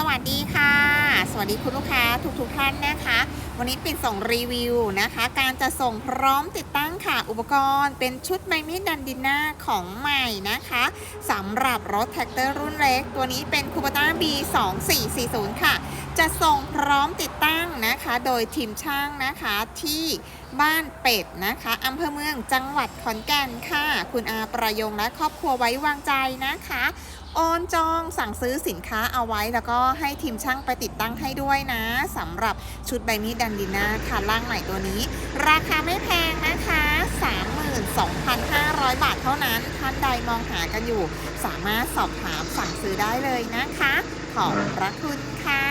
สวัสดีค่ะ สวัสดีคุณลูกค้าทุกๆทท่านนะคะ วันนี้ปิดส่งรีวิวนะคะ การจะส่งพร้อมติดตั้งค่ะ อุปกรณ์เป็นชุดไมมิดดันดิน่าของใหม่นะคะสำหรับรถแท็กเตอร์รุ่นเล็ก ตัวนี้เป็นคูปต้า B2440 ค่ะ จะส่งพร้อมติดตั้ง นะคะโดยทีมช่างนะคะที่บ้านเป็ดนะคะอำเภอเมืองจังหวัดขอนแก่นค่ะ คุณอาประยงและครอบครัวไว้วางใจนะคะ โอนจองสั่งซื้อสินค้าเอาไว้แล้วก็ให้ทีมช่างไปติดตั้งให้ด้วยนะสำหรับชุดใบมีดดันดินาค่ะล่างใหม่ตัวนี้ ราคาไม่แพงนะคะ 32,500 บาทเท่านั้นท่านใดมองหากันอยู่ สามารถสอบถามสั่งซื้อได้เลยนะคะ ขอบพระคุณค่ะ